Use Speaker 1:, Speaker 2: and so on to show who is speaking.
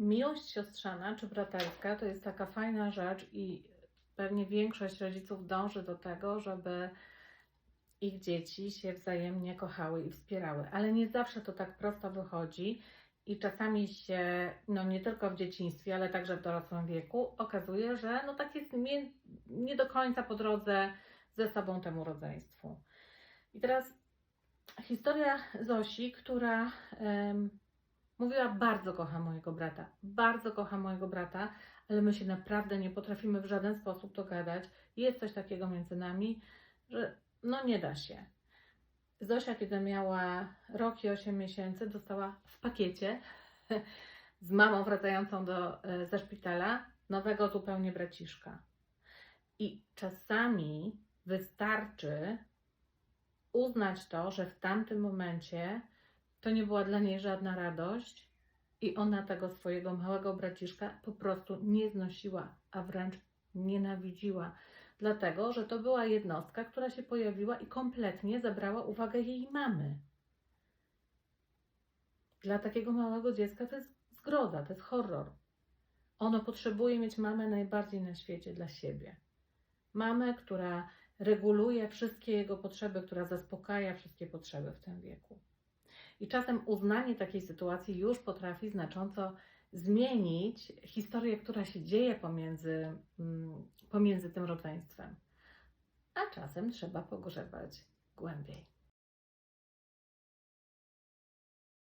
Speaker 1: Miłość siostrzana czy braterska to jest taka fajna rzecz i pewnie większość rodziców dąży do tego, żeby ich dzieci się wzajemnie kochały i wspierały, ale nie zawsze to tak prosto wychodzi i czasami się, no nie tylko w dzieciństwie, ale także w dorosłym wieku okazuje, że no tak jest nie, nie do końca po drodze ze sobą temu rodzeństwu. I teraz historia Zosi, która mówiła bardzo kocham mojego brata, bardzo kocham mojego brata, ale my się naprawdę nie potrafimy w żaden sposób dogadać. Jest coś takiego między nami, że no nie da się. Zosia, kiedy miała rok i 8 miesięcy, dostała w pakiecie z mamą wracającą do, e, ze szpitala nowego zupełnie braciszka. I czasami wystarczy uznać to, że w tamtym momencie to nie była dla niej żadna radość i ona tego swojego małego braciszka po prostu nie znosiła, a wręcz nienawidziła. Dlatego, że to była jednostka, która się pojawiła i kompletnie zabrała uwagę jej mamy. Dla takiego małego dziecka to jest zgroza, to jest horror. Ono potrzebuje mieć mamę najbardziej na świecie dla siebie. Mamę, która reguluje wszystkie jego potrzeby, która zaspokaja wszystkie potrzeby w tym wieku. I czasem uznanie takiej sytuacji już potrafi znacząco zmienić historię, która się dzieje pomiędzy, mm, pomiędzy tym rodzeństwem. A czasem trzeba pogrzebać głębiej.